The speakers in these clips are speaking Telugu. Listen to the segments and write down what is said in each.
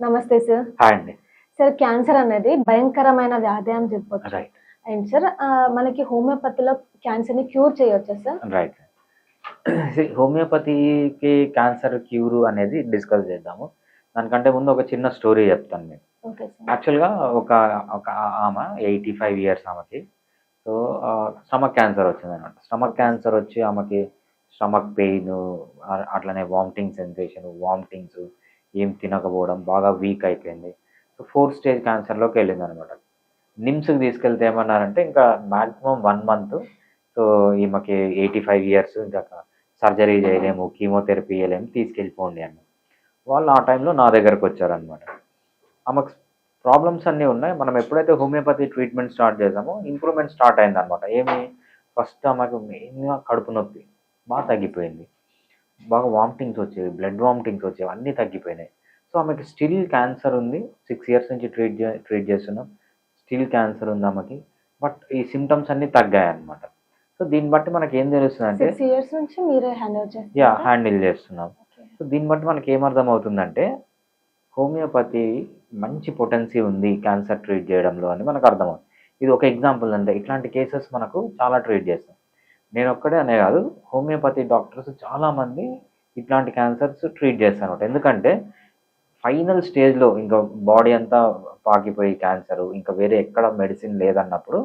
నమస్తే సార్ హాయ్ అండి. సార్ క్యాన్సర్ అనేది భయంకరమైన వ్యాధి అని చెప్పొచ్చు. రైట్ అండ్ సార్ మనకి హోమియోపతిలో క్యాన్సర్ని క్యూర్ చేయొచ్చా సార్ రైట్ హోమియోపతికి క్యాన్సర్ క్యూర్ అనేది డిస్కస్ చేద్దాము. దానికంటే ముందు ఒక చిన్న స్టోరీ చెప్తాను నేను. యాక్చువల్గా ఒక ఒక ఆమె ఎయిటీ ఫైవ్ ఇయర్స్ ఆమెకి. సో స్టమక్ క్యాన్సర్ వచ్చింది అనమాట స్టమక్ క్యాన్సర్ వచ్చి ఆమెకి స్టమక్ పెయిన్ అట్లనే వామిటింగ్ సెన్సేషన్ వామిటింగ్స్ ఏం తినకపోవడం బాగా వీక్ అయిపోయింది. సో ఫోర్త్ స్టేజ్ క్యాన్సర్లోకి వెళ్ళింది అనమాట నిమ్స్కి తీసుకెళ్తే ఏమన్నారంటే ఇంకా మ్యాక్సిమం వన్ మంత్ సో ఈమెకి ఎయిటీ ఫైవ్ ఇయర్స్ ఇంకా సర్జరీ చేయలేము కీమోథెరపీ చేయలేము తీసుకెళ్ళిపోండి అని వాళ్ళు ఆ టైంలో నా దగ్గరకు వచ్చారనమాట. ఆమెకు ప్రాబ్లమ్స్ అన్నీ ఉన్నాయి. మనం ఎప్పుడైతే హోమియోపతి ట్రీట్మెంట్ స్టార్ట్ చేసామో ఇంప్రూవ్మెంట్ స్టార్ట్ అయింది అనమాట ఏమి? ఫస్ట్ ఆమెకు మెయిన్గా కడుపు నొప్పి బాగా తగ్గిపోయింది. బాగా వామిటింగ్స్ వచ్చేవి బ్లడ్ వామిటింగ్స్ వచ్చేవి అన్నీ తగ్గిపోయినాయి. సో ఆమెకి స్టిల్ క్యాన్సర్ ఉంది. సిక్స్ ఇయర్స్ నుంచి ట్రీట్ చే ట్రీట్ చేస్తున్నాం. స్టిల్ క్యాన్సర్ ఉంది ఆమెకి. బట్ ఈ సిమ్టమ్స్ అన్నీ తగ్గాయి అనమాట సో దీన్ని బట్టి మనకి ఏం తెలుస్తుంది అంటే సిక్స్ ఇయర్స్ నుంచి మీరే హ్యాండ్ ఓవర్ యా హ్యాండిల్ చేస్తున్నాం. సో దీన్ని బట్టి మనకి ఏమర్థం అవుతుందంటే హోమియోపతి మంచి పొటెన్సీ ఉంది క్యాన్సర్ ట్రీట్ చేయడంలో అని మనకు అర్థమవుతుంది. ఇది ఒక ఎగ్జాంపుల్ అంటే ఇట్లాంటి కేసెస్ మనకు చాలా ట్రీట్ చేస్తాం. నేను ఒక్కడే అనే కాదు హోమియోపతి డాక్టర్స్ చాలామంది ఇట్లాంటి క్యాన్సర్స్ ట్రీట్ చేస్తాను ఎందుకంటే ఫైనల్ స్టేజ్లో ఇంకా బాడీ అంతా పాకిపోయి క్యాన్సర్ ఇంకా వేరే ఎక్కడ మెడిసిన్ లేదన్నప్పుడు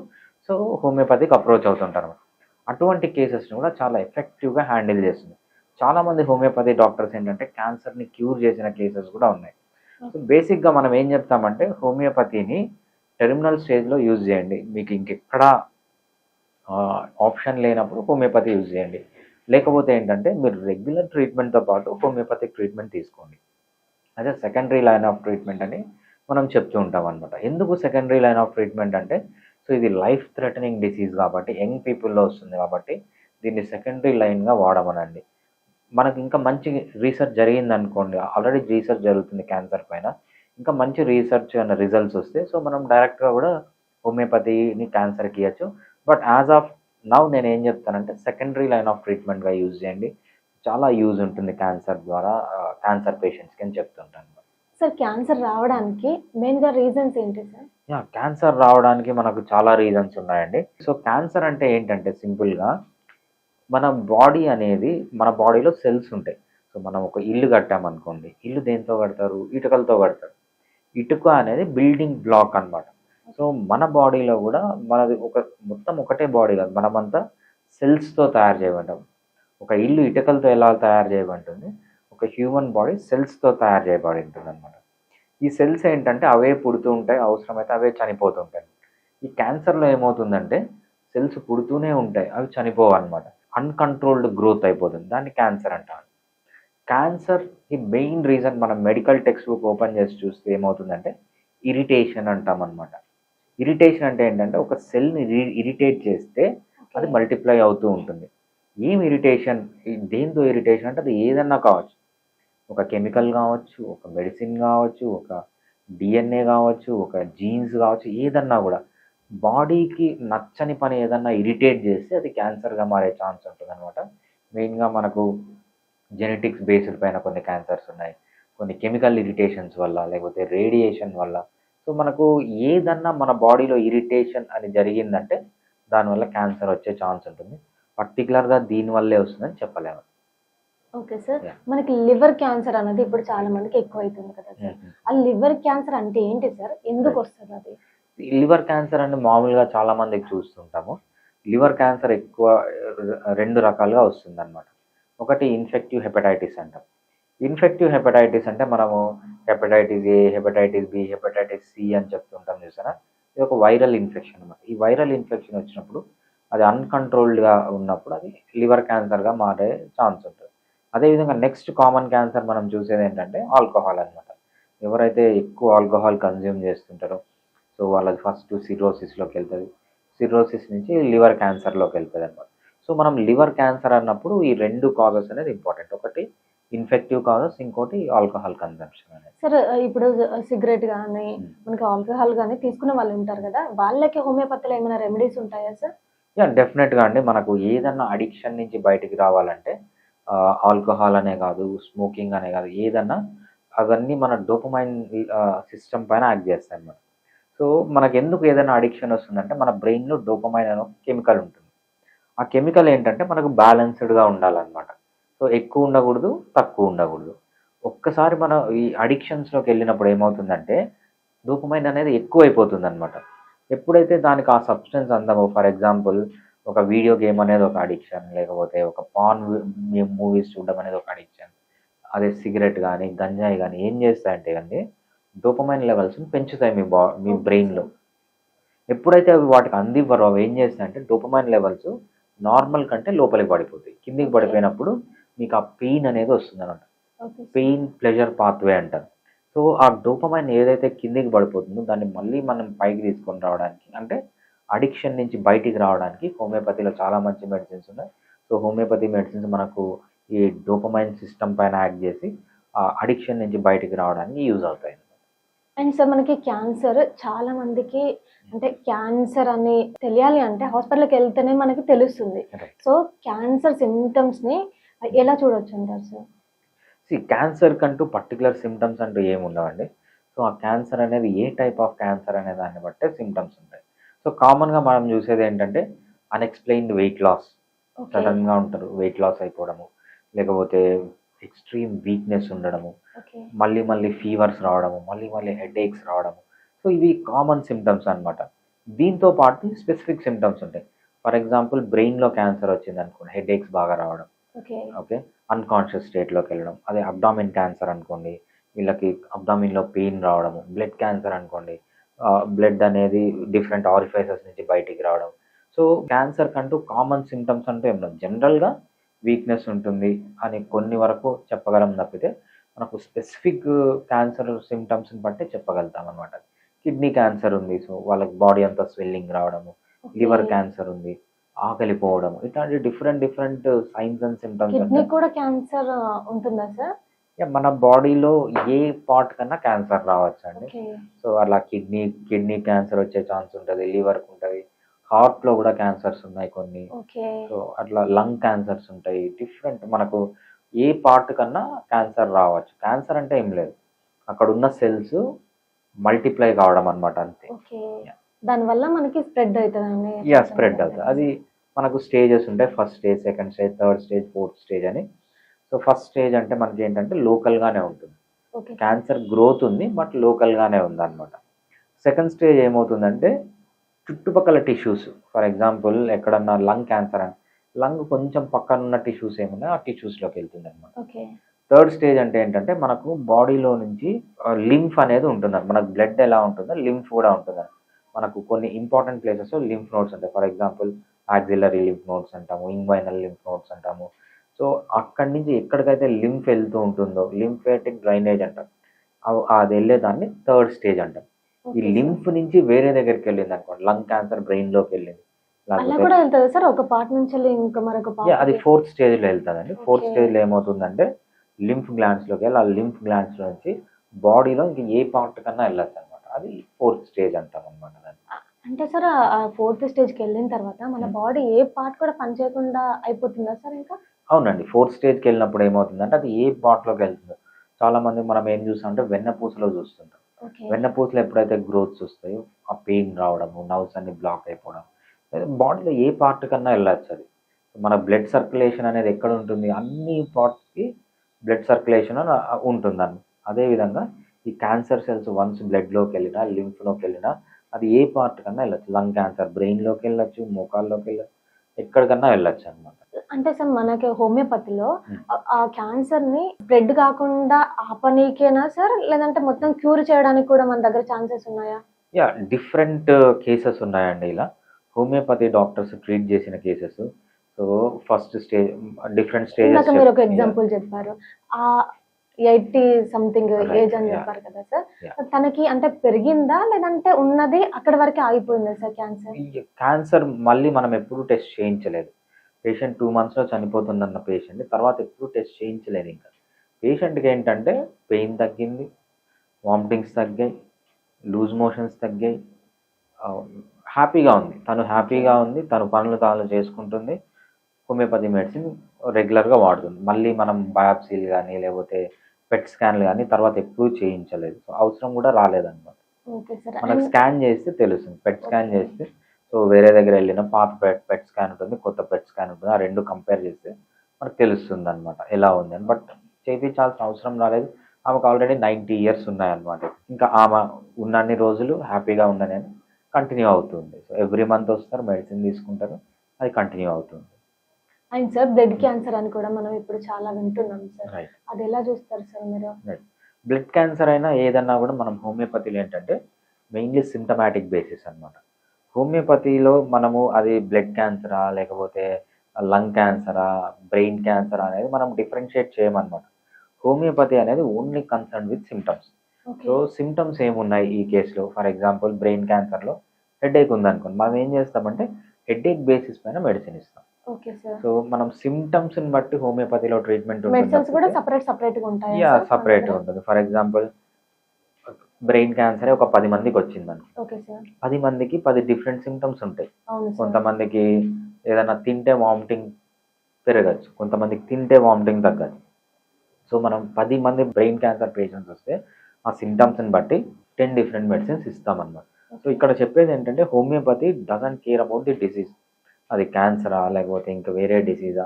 సో హోమియోపతికి అప్రోచ్ అవుతుంటారు అటువంటి కేసెస్ని కూడా చాలా ఎఫెక్టివ్గా హ్యాండిల్ చేస్తుంది. చాలామంది హోమియోపతి డాక్టర్స్ ఏంటంటే క్యాన్సర్ని క్యూర్ చేసిన కేసెస్ కూడా ఉన్నాయి. సో బేసిక్గా మనం ఏం చెప్తామంటే హోమియోపతిని టెర్మినల్ స్టేజ్లో యూజ్ చేయండి. మీకు ఇంకెక్కడా ఆప్షన్ లేనప్పుడు హోమియోపతి యూజ్ చేయండి. లేకపోతే ఏంటంటే మీరు రెగ్యులర్ ట్రీట్మెంట్తో పాటు హోమియోపతిక్ ట్రీట్మెంట్ తీసుకోండి. అదే సెకండరీ లైన్ ఆఫ్ ట్రీట్మెంట్ అని మనం చెప్తూ ఉంటాం అనమాట ఎందుకు సెకండరీ లైన్ ఆఫ్ ట్రీట్మెంట్ అంటే సో ఇది లైఫ్ థ్రెటనింగ్ డిసీజ్ కాబట్టి యంగ్ పీపుల్లో వస్తుంది కాబట్టి దీన్ని సెకండరీ లైన్గా వాడమనండి. మనకి ఇంకా మంచి రీసెర్చ్ జరిగింది అనుకోండి ఆల్రెడీ రీసెర్చ్ జరుగుతుంది క్యాన్సర్ పైన. ఇంకా మంచి రీసెర్చ్ అన్న రిజల్ట్స్ వస్తే సో మనం డైరెక్ట్గా కూడా హోమియోపతిని క్యాన్సర్కి ఇవ్వచ్చు బట్ యాజ్ ఆఫ్ నవ్ నేను ఏం చెప్తానంటే సెకండరీ లైన్ ఆఫ్ ట్రీట్మెంట్గా యూజ్ చేయండి. చాలా యూజ్ ఉంటుంది క్యాన్సర్ ద్వారా క్యాన్సర్ పేషెంట్స్కి అని చెప్తుంటాను. సార్ క్యాన్సర్ రావడానికి మెయిన్గా రీజన్స్ ఏంటి సార్? యా క్యాన్సర్ రావడానికి మనకు చాలా రీజన్స్ ఉన్నాయండి. సో క్యాన్సర్ అంటే ఏంటంటే సింపుల్గా మన బాడీ అనేది మన బాడీలో సెల్స్ ఉంటాయి. సో మనం ఒక ఇల్లు కట్టామనుకోండి ఇల్లు దేంతో కడతారు? ఇటుకలతో కడతారు. ఇటుక అనేది బిల్డింగ్ బ్లాక్ అన్నమాట. సో మన బాడీలో కూడా మనది ఒక మొత్తం ఒకటే బాడీ కాదు మనమంతా సెల్స్తో తయారు చేయబడ్డాం. ఒక ఇల్లు ఇటుకలతో ఎలా తయారు చేయబడుతుంది? ఒక హ్యూమన్ బాడీ సెల్స్తో తయారు చేయబడి ఉంటుంది అనమాట ఈ సెల్స్ ఏంటంటే అవే పుడుతూ ఉంటాయి అవసరమైతే అవే చనిపోతుంటాయి ఈ క్యాన్సర్లో ఏమవుతుందంటే సెల్స్ పుడుతూనే ఉంటాయి అవి చనిపోవన్నమాట అన్కంట్రోల్డ్ గ్రోత్ అయిపోతుంది దాన్ని క్యాన్సర్ అంటారు. క్యాన్సర్ ఈ మెయిన్ రీజన్ మనం మెడికల్ టెక్స్ట్ బుక్ ఓపెన్ చేసి చూస్తే ఏమవుతుందంటే ఇరిటేషన్ అంటామన్నమాట ఇరిటేషన్ అంటే ఏంటంటే ఒక సెల్ని ఇరిటేట్ చేస్తే అది మల్టిప్లై అవుతూ ఉంటుంది. ఏం ఇరిటేషన్? దేంతో ఇరిటేషన్ అంటే అది ఏదన్నా కావచ్చు. ఒక కెమికల్ కావచ్చు ఒక మెడిసిన్ కావచ్చు ఒక డిఎన్ఏ కావచ్చు ఒక జీన్స్ కావచ్చు ఏదన్నా కూడా. బాడీకి నచ్చని పని ఏదన్నా ఇరిటేట్ చేస్తే అది క్యాన్సర్గా మారే ఛాన్స్ ఉంటుంది అనమాట మెయిన్గా మనకు జెనెటిక్స్ బేస్డ్ పైన కొన్ని క్యాన్సర్స్ ఉన్నాయి. కొన్ని కెమికల్ ఇరిటేషన్స్ వల్ల లేకపోతే రేడియేషన్ వల్ల సో మనకు ఏదన్నా మన బాడీలో ఇరిటేషన్ అని జరిగిందంటే దానివల్ల క్యాన్సర్ వచ్చే ఛాన్స్ ఉంటుంది. పర్టికులర్గా దీనివల్లే వస్తుందని చెప్పలేము. Okay sir. మనకి లివర్ క్యాన్సర్ అనేది ఇప్పుడు చాలా మందికి ఎక్కువ అవుతుంది కదా సార్. ఆ లివర్ క్యాన్సర్ అంటే ఏంటి సార్? ఎందుకు వస్తుంది అది? లివర్ క్యాన్సర్ అని మామూలుగా చాలా మందికి చూస్తుంటాము. లివర్ క్యాన్సర్ ఎక్కువ రెండు రకాలుగా వస్తుంది అనమాట ఒకటి ఇన్ఫెక్టివ్ హెపటైటిస్ అంటాం. ఇన్ఫెక్టివ్ హెపటైటిస్ అంటే మనము hepatitis A hepatitis B hepatitis C అని చెప్తుంటాం చూసారా? ఇది ఒక వైరల్ ఇన్ఫెక్షన్ అనమాట ఈ వైరల్ ఇన్ఫెక్షన్ వచ్చినప్పుడు అది అన్కంట్రోల్డ్గా ఉన్నప్పుడు అది లివర్ క్యాన్సర్గా మారే ఛాన్స్ ఉంటుంది. అదేవిధంగా నెక్స్ట్ కామన్ క్యాన్సర్ మనం చూసేది ఏంటంటే ఆల్కహాల్ అనమాట ఎవరైతే ఎక్కువ ఆల్కహాల్ కన్జ్యూమ్ చేస్తుంటారో సో వాళ్ళది ఫస్ట్ సిరోసిస్లోకి వెళ్తుంది. సిరోసిస్ నుంచి లివర్ క్యాన్సర్లోకి వెళ్తుంది అనమాట సో మనం లివర్ క్యాన్సర్ అన్నప్పుడు ఈ రెండు కాజెస్ అనేది ఇంపార్టెంట్. ఒకటి ఇన్ఫెక్టివ్ కాజెస్ ఇంకోటి ఆల్కహాల్ కన్జంప్షన్ అనేది. సార్ ఇప్పుడు సిగరెట్ కానీ Hmm. మనకి ఆల్కహాల్ కానీ తీసుకునే వాళ్ళు ఉంటారు కదా వాళ్ళకి హోమియోపతిలో ఏమైనా రెమెడీస్ ఉంటాయా సార్? యా డెఫినెట్గా అండి. మనకు ఏదన్నా అడిక్షన్ నుంచి బయటికి రావాలంటే ఆల్కహాల్ అనే కాదు స్మోకింగ్ అనే కాదు ఏదన్నా అవన్నీ మన డోపమైన్ సిస్టమ్ పైన యాక్ట్ చేస్తాయి అన్నమాట. సో మనకు ఎందుకు ఏదైనా అడిక్షన్ వస్తుందంటే మన బ్రెయిన్లో డోపమైన్ అనే కెమికల్ ఉంటుంది. ఆ కెమికల్ ఏంటంటే మనకు బ్యాలెన్స్డ్గా ఉండాలన్నమాట. సో ఎక్కువ ఉండకూడదు తక్కువ ఉండకూడదు. ఒక్కసారి మనం ఈ అడిక్షన్స్లోకి వెళ్ళినప్పుడు ఏమవుతుందంటే డోపమైన్ అనేది ఎక్కువ అయిపోతుంది అనమాట ఎప్పుడైతే దానికి ఆ సబ్స్టెన్స్ అందమో ఫర్ ఎగ్జాంపుల్ ఒక వీడియో గేమ్ అనేది ఒక అడిక్షన్ లేకపోతే ఒక పాన్ మూవీస్ చూడడం అనేది ఒక అడిక్షన్ అదే సిగరెట్ కానీ గంజాయి కానీ ఏం చేస్తాయంటే అండి డోపమైన్ లెవెల్స్ని పెంచుతాయి మీ బా మీ బ్రెయిన్లో ఎప్పుడైతే అవి వాటికి అందివ్వరో అవి ఏం చేస్తాయంటే డోపమైన్ లెవెల్స్ నార్మల్ కంటే లోపలికి పడిపోతాయి. కిందికి. పడిపోయినప్పుడు మీకు ఆ పెయిన్ అనేది వస్తుంది అనమాట పెయిన్ ప్లెజర్ పాత్వే అంటారు. సో ఆ డోపమైన్ ఏదైతే కిందికి పడిపోతుందో దాన్ని మళ్ళీ మనం పైకి తీసుకొని రావడానికి అంటే అడిక్షన్ నుంచి బయటికి రావడానికి హోమియోపతిలో చాలా మంచి మెడిసిన్స్ ఉన్నాయి. సో హోమియోపతి మెడిసిన్స్ మనకు ఈ డోపమైన్ సిస్టమ్ పైన యాక్ట్ చేసి ఆ అడిక్షన్ నుంచి బయటికి రావడానికి యూజ్ అవుతాయి అండ్ సార్ మనకి క్యాన్సర్ చాలా మందికి అంటే క్యాన్సర్ అని తెలియాలి అంటే హాస్పిటల్కి వెళ్తేనే మనకి తెలుస్తుంది. సో క్యాన్సర్ సిమ్టమ్స్ని ఎలా చూడొచ్చు అంటారు సార్ సి క్యాన్సర్ కంటూ పర్టికులర్ సిమ్టమ్స్ అంటూ ఏమి ఉండవండి. సో ఆ క్యాన్సర్ అనేది ఏ టైప్ ఆఫ్ క్యాన్సర్ అనే దాన్ని బట్టే సిమ్టమ్స్ ఉంటాయి. సో కామన్గా మనం చూసేది ఏంటంటే అన్ఎక్స్ప్లెయిన్డ్ వెయిట్ లాస్ సడన్గా ఉంటారు వెయిట్ లాస్ అయిపోవడము. లేకపోతే ఎక్స్ట్రీమ్ వీక్నెస్ ఉండడము. మళ్ళీ మళ్ళీ ఫీవర్స్ రావడము మళ్ళీ మళ్ళీ హెడ్ ఏక్స్ రావడము. సో ఇవి కామన్ సిమ్టమ్స్ అనమాట దీంతో పాటు స్పెసిఫిక్ సిమ్టమ్స్ ఉంటాయి. ఫర్ ఎగ్జాంపుల్ బ్రెయిన్లో క్యాన్సర్ వచ్చింది అనుకోండి హెడ్ ఏక్స్ బాగా రావడం. ఓకే. ఓకే. అన్కాన్షియస్ స్టేట్లోకి వెళ్ళడం. అదే అబ్డామిన్ క్యాన్సర్ అనుకోండి వీళ్ళకి అబ్డామిన్లో పెయిన్ రావడము బ్లడ్ క్యాన్సర్ అనుకోండి బ్లడ్ అనేది డిఫరెంట్ ఆరిఫైసెస్ నుంచి బయటికి రావడం. సో క్యాన్సర్ కంటూ కామన్ సిమ్టమ్స్ అంటూ ఏం జనరల్గా వీక్నెస్ ఉంటుంది అని కొన్ని వరకు చెప్పగలం తప్పితే మనకు స్పెసిఫిక్ క్యాన్సర్ సిమ్టమ్స్ని బట్టి చెప్పగలుగుతాం అనమాట కిడ్నీ క్యాన్సర్ ఉంది సో వాళ్ళకి బాడీ అంతా స్వెల్లింగ్ రావడము లివర్ క్యాన్సర్ ఉంది. ఆకలిపోవడం ఇట్లాంటి different different signs and symptoms kidney కూడా క్యాన్సర్ ఉంటుందా సార్ మన బాడీలో ఏ పార్ట్ కన్నా క్యాన్సర్ రావచ్చు అండి సో అలా కిడ్నీ కిడ్నీ క్యాన్సర్ వచ్చే ఛాన్స్ ఉంటుంది లివర్కి ఉంటుంది హార్ట్లో కూడా క్యాన్సర్స్ ఉన్నాయి కొన్ని. ఓకే సో అట్లా లంగ్ క్యాన్సర్స్ ఉంటాయి డిఫరెంట్ మనకు ఏ పార్ట్ కన్నా క్యాన్సర్ రావచ్చు. క్యాన్సర్ అంటే ఏం లేదు. అక్కడ ఉన్న సెల్స్ మల్టిప్లై కావడం అనమాట అంతే. దానివల్ల మనకి స్ప్రెడ్ అవుతుందండి. యా స్ప్రెడ్ అవుతుంది. అది మనకు స్టేజెస్ ఉంటాయి. First stage second stage third stage fourth stage అని. సో ఫస్ట్ స్టేజ్ అంటే మనకి ఏంటంటే లోకల్గానే ఉంటుంది. ఓకే క్యాన్సర్ గ్రోత్ ఉంది బట్ లోకల్గానే ఉందన్నమాట. సెకండ్ స్టేజ్ ఏమవుతుందంటే చుట్టుపక్కల టిష్యూస్ ఫర్ ఎగ్జాంపుల్ ఎక్కడన్నా లంగ్ క్యాన్సర్ అని. లంగ్ కొంచెం పక్కన ఉన్న టిష్యూస్ ఏమున్నాయి ఆ టిష్యూస్లోకి వెళ్తుంది అనమాట ఓకే థర్డ్ స్టేజ్ అంటే ఏంటంటే మనకు బాడీలో నుంచి లింఫ్ అనేది ఉంటుంది మనకు బ్లడ్ ఎలా ఉంటుందో లింఫ్ కూడా ఉంటుంది మనకు కొన్ని ఇంపార్టెంట్ ప్లేసెస్ లింఫ్ నోట్స్ ఉంటాయి. For example axillary lymph nodes అంటాము ఇంగ్వైనల్ లింఫ్ నోట్స్ అంటాము. సో అక్కడి నుంచి ఎక్కడికైతే లింఫ్ వెళ్తూ ఉంటుందో లింఫేటిక్ డ్రైనేజ్ అంటాం. అది వెళ్ళేదాన్ని థర్డ్ స్టేజ్ అంటాం. ఈ లింఫ్ నుంచి వేరే దగ్గరికి వెళ్ళింది అనుకోండి లంగ్ క్యాన్సర్ బ్రెయిన్లోకి వెళ్ళింది అది ఫోర్త్ స్టేజ్లో వెళ్తుందండి ఫోర్త్. స్టేజ్లో ఏమవుతుందంటే లింఫ్ గ్లాండ్స్లోకి వెళ్ళి ఆ లింఫ్ గ్లాండ్స్ నుంచి బాడీలో ఇంక ఏ పార్ట్ కన్నా వెళ్ళొచ్చు అది ఫోర్త్ స్టేజ్ అంటాం అనమాట దాన్ని అంటే సార్ ఆ ఫోర్త్ స్టేజ్కి వెళ్ళిన తర్వాత మన. బాడీ ఏ పార్ట్ కూడా పనిచేయకుండా అయిపోతుందా సార్ ఇంకా? అవునండి ఫోర్త్ స్టేజ్కి వెళ్ళినప్పుడు ఏమవుతుందంటే అది ఏ part లోకి వెళ్తుందో. చాలా మంది మనం ఏం చూస్తామంటే వెన్నపూసలో చూస్తుంటాం. వెన్నపూసలో ఎప్పుడైతే గ్రోత్స్ వస్తాయో ఆ పెయిన్ రావడము నర్వ్స్ అన్ని బ్లాక్ అయిపోవడం బాడీలో ఏ పార్ట్ కన్నా వెళ్ళచ్చు అది. మన బ్లడ్ సర్క్యులేషన్ అనేది ఎక్కడ ఉంటుంది అన్ని పార్ట్స్కి బ్లడ్ సర్క్యులేషన్ అని ఉంటుందని అదేవిధంగా ఈ క్యాన్సర్ సెల్స్ వన్స్ బ్లడ్లోకి వెళ్ళినా లింఫ్లోకి వెళ్ళినా అది ఏ పార్ట్ కన్నా వెళ్ళచ్చు. లంగ్ క్యాన్సర్ బ్రెయిన్లోకి వెళ్ళచ్చు మోకాల్లోకి వెళ్ళచ్చు ఎక్కడికన్నా వెళ్ళచ్చు అనమాట అంటే సార్ మనకి హోమియోపతిలో. ఆ- క్యాన్సర్ని స్ప్రెడ్ కాకుండా ఆపనీకేనా సార్? లేదంటే మొత్తం క్యూర్ చేయడానికి కూడా మన దగ్గర ఛాన్సెస్ ఉన్నాయా? యా డిఫరెంట్ కేసెస్ ఉన్నాయండి ఇలా. హోమియోపతి డాక్టర్స్ ట్రీట్ చేసిన cases so first stage different ఇందాక మీరు ఒక ఎగ్జాంపుల్ చెప్పారు. ఆ ఎయిటీ సంథింగ్ ఏజ్ అని. చెప్పారు కదా సార్. తనకి అంటే పెరిగిందా? లేదంటే ఉన్నది అక్కడ వరకే ఆగిపోయిందా సార్ క్యాన్సర్? క్యాన్సర్ మళ్ళీ మనం ఎప్పుడూ టెస్ట్ చేయించలేదు. పేషెంట్ టూ మంత్స్లో చనిపోతుందన్న పేషెంట్ తర్వాత ఎప్పుడూ టెస్ట్ చేయించలేదు ఇంకా. పేషెంట్కి ఏంటంటే పెయిన్ తగ్గింది వామిటింగ్స్ తగ్గాయి లూజ్ మోషన్స్ తగ్గాయి హ్యాపీగా ఉంది. తను హ్యాపీగా ఉంది తను పనులు తాను చేసుకుంటుంది. హోమియోపతి మెడిసిన్ రెగ్యులర్గా వాడుతుంది. మళ్ళీ మనం బయాప్సీలు కానీ లేకపోతే పెట్ స్కాన్లు కానీ తర్వాత ఎప్పుడూ చేయించలేదు. సో అవసరం కూడా రాలేదన్నమాట సార్. మనకు స్కాన్ చేస్తే తెలుస్తుంది. PET scan. చేస్తే సో వేరే దగ్గర వెళ్ళిన పాత పెట్ పెట్ స్కాన్ ఉంటుంది కొత్త పెట్ స్కాన్ ఉంటుంది. ఆ రెండు కంపేర్ చేస్తే మనకు తెలుస్తుంది అనమాట ఎలా ఉంది అని. బట్ చేయించాల్సిన అవసరం రాలేదు. ఆమెకు ఆల్రెడీ నైంటీ ఇయర్స్ ఉన్నాయన్నమాట. ఇంకా ఆమె ఉన్నన్ని రోజులు హ్యాపీగా ఉండని అని కంటిన్యూ అవుతుంది. సో ఎవ్రీ మంత్ వస్తారు మెడిసిన్ తీసుకుంటారు అది కంటిన్యూ అవుతుంది. అండ్ సార్ బ్లడ్ క్యాన్సర్ అని కూడా మనం ఇప్పుడు చాలా వింటున్నాం సార్. రైట్ అది ఎలా చూస్తారు సార్ మీరు? బ్లడ్ క్యాన్సర్ అయినా ఏదన్నా కూడా మనం హోమియోపతిలో ఏంటంటే మెయిన్లీ సిమ్టమాటిక్ బేసిస్ అన్నమాట. హోమియోపతిలో మనము అది బ్లడ్ క్యాన్సరా లేకపోతే లంగ్ క్యాన్సరా బ్రెయిన్ క్యాన్సర్ అనేది మనం డిఫరెన్షియేట్ చేయమన్నమాట. హోమియోపతి అనేది only concern with symptoms so symptoms ఏమున్నాయి ఈ కేసులో? ఫర్ ఎగ్జాంపుల్ బ్రెయిన్ క్యాన్సర్లో హెడేక్ ఉందనుకోండి. మనం ఏం చేస్తామంటే హెడేక్ బేసిస్ పైన మెడిసిన్ ఇస్తాం. సో మనం సిమ్టమ్స్ని బట్టి హోమియోపతిలో ట్రీట్మెంట్ సపరేట్ యా సపరేట్ ఉంటుంది. ఫర్ ఎగ్జాంపుల్ బ్రెయిన్ క్యాన్సర్ ఒక పది మందికి వచ్చిందని పది మందికి పది డిఫరెంట్ సిమ్టమ్స్ ఉంటాయి. కొంతమందికి ఏదైనా తింటే వామిటింగ్ పెరగచ్చు. కొంతమందికి తింటే వామిటింగ్ తగ్గచ్చు సో మనం పది మంది బ్రెయిన్ క్యాన్సర్ పేషెంట్స్ వస్తే ఆ సిమ్టమ్స్ని బట్టి టెన్ డిఫరెంట్ మెడిసిన్స్ ఇస్తామన్నమాట. సో ఇక్కడ చెప్పేది ఏంటంటే homeopathy doesn't care about the disease అది క్యాన్సరా లేకపోతే ఇంకా వేరే డిసీజా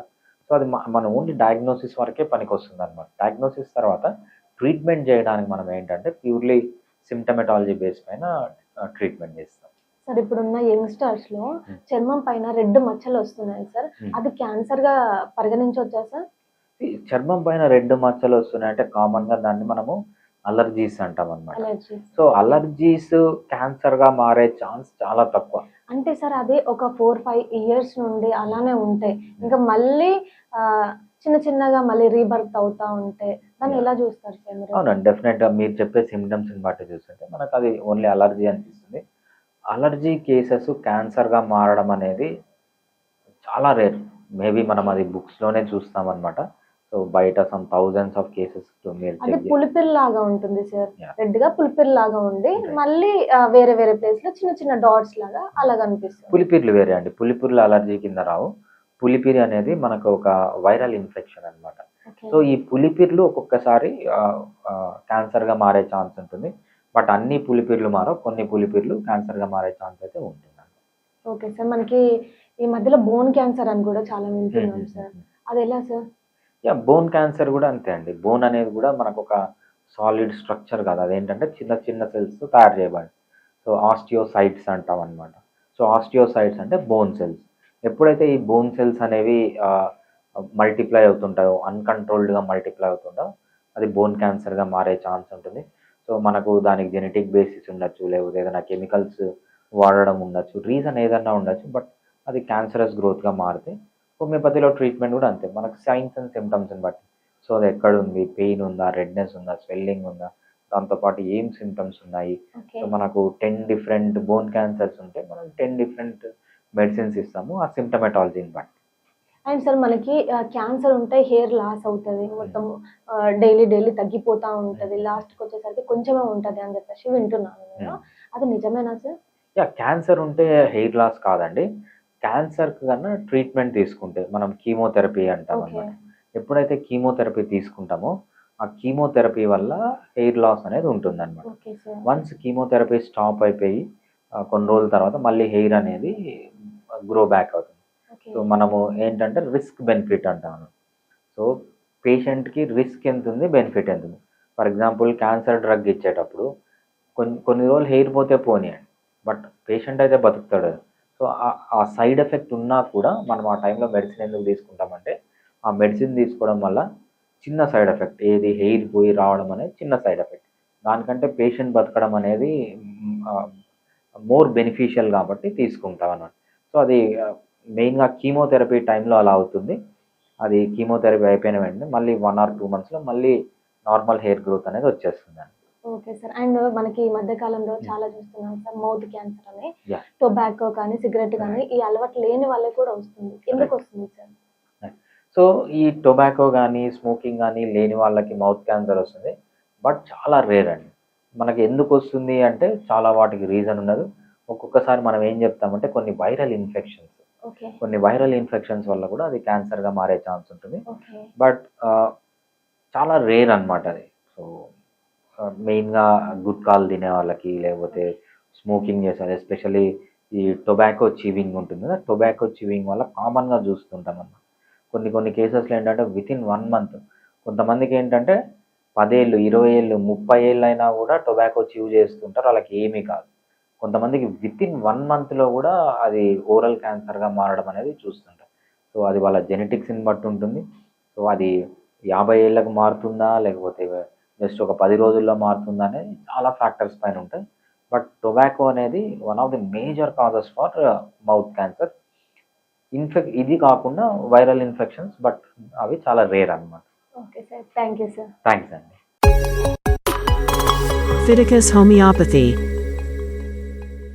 సో అది మన ఓన్లీ డయాగ్నోసిస్ వరకే పనికి వస్తుంది అనమాట డయాగ్నోసిస్ తర్వాత ట్రీట్మెంట్ చేయడానికి మనం ఏంటంటే ప్యూర్లీ సిమ్టమెటాలజీ బేస్ పైన ట్రీట్మెంట్ చేస్తాం. సార్ ఇప్పుడున్న యంగ్స్టర్స్లో Hmm. చర్మం పైన రెడ్ మచ్చలు వస్తున్నాయి సార్. Hmm. అది క్యాన్సర్గా పరిగణించవచ్చా సార్? చర్మం పైన రెడ్ మచ్చలు వస్తున్నాయంటే కామన్గా దాన్ని మనము అలర్జీస్ అంటాం అనమాట సో అలర్జీస్ క్యాన్సర్గా మారే ఛాన్స్ చాలా తక్కువ. అంటే సార్ అది ఒక ఫోర్ ఫైవ్ ఇయర్స్ నుండి అలానే ఉంటాయి ఇంకా మళ్ళీ చిన్న చిన్నగా మళ్ళీ రీబర్త్ అవుతా ఉంటాయి దాన్ని ఎలా చూస్తారు సార్ మీరు? అవునండి డెఫినెట్గా మీరు చెప్పే సిమ్టమ్స్ని బట్టి చూస్తుంటే మనకు అది ఓన్లీ అలర్జీ అనిపిస్తుంది అలర్జీ కేసెస్ క్యాన్సర్గా మారడం అనేది చాలా రేర్ మేబీ మనం అది బుక్స్లోనే చూస్తామన్నమాట. సో బయట some thousands of cases check పులిపిల్ లాగా ఉంటుంది సార్. రెడ్గా పులిపిల్ లాగా ఉండి. మళ్ళీ వేరే వేరే ప్లేస్లో చిన్న చిన్న డాట్స్ లాగా అలా కనిపిస్తుంది పులిపిర్లు వేరే అండి. పులిపిర్లు అలర్జీ కింద రావు. పులిపిరి అనేది మనకు ఒక వైరల్ ఇన్ఫెక్షన్ అన్నమాట. Okay. సో ఈ పులిపిర్లు ఒక్కొక్కసారి ఆ, క్యాన్సర్గా మారే ఛాన్స్ ఉంటుంది. బట్ అన్ని పులిపిర్లు మారవు. కొన్ని పులిపిర్లు క్యాన్సర్గా మారే ఛాన్స్ అయితే ఉంటుంది. ఓకే సార్ మనకి ఈ మధ్యలో బోన్ క్యాన్సర్ అని కూడా చాలా వింటున్నాం సార్ అది ఎలా సార్ యా బోన్ క్యాన్సర్ కూడా అంతే అండి. బోన్ అనేది కూడా మనకు ఒక సాలిడ్ స్ట్రక్చర్ కాదు. అదేంటంటే చిన్న చిన్న సెల్స్ తయారు చేయబడి సో ఆస్టియోసైట్స్ అంటాం అనమాట సో ఆస్టియోసైట్స్ అంటే బోన్ సెల్స్. ఎప్పుడైతే ఈ బోన్ సెల్స్ అనేవి మల్టిప్లై అవుతుంటాయో అన్కంట్రోల్డ్గా మల్టిప్లై అవుతుంటాయో అది బోన్ క్యాన్సర్గా మారే ఛాన్స్ ఉంటుంది. సో మనకు దానికి జెనెటిక్ బేసిస్ ఉండొచ్చు లేకపోతే ఏదైనా కెమికల్స్ వాడడం ఉండొచ్చు రీజన్ ఏదన్నా ఉండొచ్చు బట్ అది క్యాన్సరస్ గ్రోత్గా మారితే హోమియోపతిలో ట్రీట్మెంట్ కూడా అంతే. మనకు సైన్స్ అండ్ సిమ్టమ్స్ని బట్టి. సో అది ఎక్కడ ఉంది పెయిన్ ఉందా? రెడ్నెస్ ఉందా? స్వెల్లింగ్ ఉందా? దాంతోపాటు ఏం సిమ్టమ్స్ ఉన్నాయి? సో మనకు టెన్ డిఫరెంట్ బోన్ క్యాన్సర్స్ ఉంటే మనం టెన్ డిఫరెంట్ మెడిసిన్స్ ఇస్తాము ఆ సిమ్టమెటాలజీని బట్టి. అండ్ సార్ మనకి క్యాన్సర్ ఉంటే హెయిర్ లాస్ అవుతుంది. మొత్తం డైలీ డైలీ తగ్గిపోతా ఉంటది. లాస్ట్కి వచ్చేసరికి కొంచెమే ఉంటది అని చెప్పేసి వింటున్నాను నేను. Hmm. అది నిజమేనా సార్? యా క్యాన్సర్ ఉంటే హెయిర్ లాస్ కాదండి. క్యాన్సర్ కన్నా ట్రీట్మెంట్ తీసుకుంటే మనం కీమోథెరపీ అంటాం అనమాట ఎప్పుడైతే కీమోథెరపీ తీసుకుంటామో ఆ కీమోథెరపీ వల్ల హెయిర్ లాస్ అనేది ఉంటుంది అనమాట వన్స్ కీమోథెరపీ స్టాప్ అయిపోయి కొన్ని రోజుల తర్వాత మళ్ళీ హెయిర్ అనేది గ్రో బ్యాక్ అవుతుంది. సో మనము ఏంటంటే రిస్క్ బెనిఫిట్ అంటాము. సో పేషెంట్కి రిస్క్ ఎంత ఉంది బెనిఫిట్ ఎంత ఉంది? ఫర్ ఎగ్జాంపుల్ క్యాన్సర్ డ్రగ్ ఇచ్చేటప్పుడు కొన్ని కొన్ని రోజులు హెయిర్ పోతే పోనీయండి. బట్ పేషెంట్ అయితే బతుకుతాడు. సో ఆ- ఆ సైడ్ ఎఫెక్ట్ ఉన్నా కూడా మనం ఆ టైంలో మెడిసిన్ ఎందుకు తీసుకుంటామంటే ఆ మెడిసిన్ తీసుకోవడం వల్ల చిన్న సైడ్ ఎఫెక్ట్ ఏది హెయిర్ పోయి రావడం అనేది చిన్న సైడ్ ఎఫెక్ట్. దానికంటే పేషెంట్ బతకడం అనేది మోర్ బెనిఫిషియల్ కాబట్టి తీసుకుంటాం అన్నమాట. సో అది మెయిన్గా కీమోథెరపీ టైంలో అలా అవుతుంది. అది కీమోథెరపీ అయిపోయిన వెంటనే మళ్ళీ వన్ ఆర్ టూ మంత్స్లో మళ్ళీ నార్మల్ హెయిర్ గ్రోత్ అనేది వచ్చేస్తుంది ఓకే సార్. అండ్ మనకి ఈ మధ్య కాలంలో చాలా చూస్తున్నాం సార్ మౌత్ క్యాన్సర్ అని. టొబాకో కానీ సిగరెట్ కానీ ఈ అలవాటు లేని వాళ్ళకి కూడా వస్తుంది. ఎందుకు వస్తుంది సార్? సో ఈ టొబాకో కానీ స్మోకింగ్ కానీ లేని వాళ్ళకి మౌత్ క్యాన్సర్ వస్తుంది. బట్ చాలా రేర్ అండి. మనకి ఎందుకు వస్తుంది అంటే చాలా వాటికి రీజన్ ఉండదు ఒక్కొక్కసారి మనం ఏం చెప్తామంటే కొన్ని వైరల్ ఇన్ఫెక్షన్స్ కొన్ని వైరల్ ఇన్ఫెక్షన్స్ వల్ల కూడా అది క్యాన్సర్గా మారే ఛాన్స్ ఉంటుంది. బట్ చాలా రేర్ అన్నమాట అది. సో మెయిన్గా గుట్కాలు తినే వాళ్ళకి లేకపోతే స్మోకింగ్ చేసే ఎస్పెషల్లీ ఈ టొబాకో చీవింగ్ ఉంటుంది కదా టొబాకో చీవింగ్ వల్ల కామన్గా చూస్తుంటాం అన్నమాట. కొన్ని కొన్ని కేసెస్లో ఏంటంటే విత్ ఇన్ వన్ మంత్ కొంతమందికి ఏంటంటే పదేళ్ళు ఇరవై ఏళ్ళు ముప్పై ఏళ్ళు అయినా కూడా టొబాకో చీవ్ చేస్తుంటారు వాళ్ళకి ఏమీ కాదు. కొంతమందికి విత్ ఇన్ వన్ మంత్లో కూడా అది ఓరల్ క్యాన్సర్గా మారడం అనేది చూస్తుంటారు. సో అది వాళ్ళ జెనెటిక్స్ని బట్టి ఉంటుంది. సో అది యాభై ఏళ్ళకు మారుతుందా లేకపోతే జస్ట్ ఒక పది రోజుల్లో మారుతుందా అనేది చాలా ఫ్యాక్టర్స్ పైన ఉంటాయి. బట్ టొబాకో అనేది one of the major causes for mouth cancer ఇన్ఫెక్ ఇది కాకుండా వైరల్ ఇన్ఫెక్షన్స్ బట్ అవి చాలా రేర్ అన్నమాట. Okay sir thank you sir thanks అండి. Fiticus homeopathy.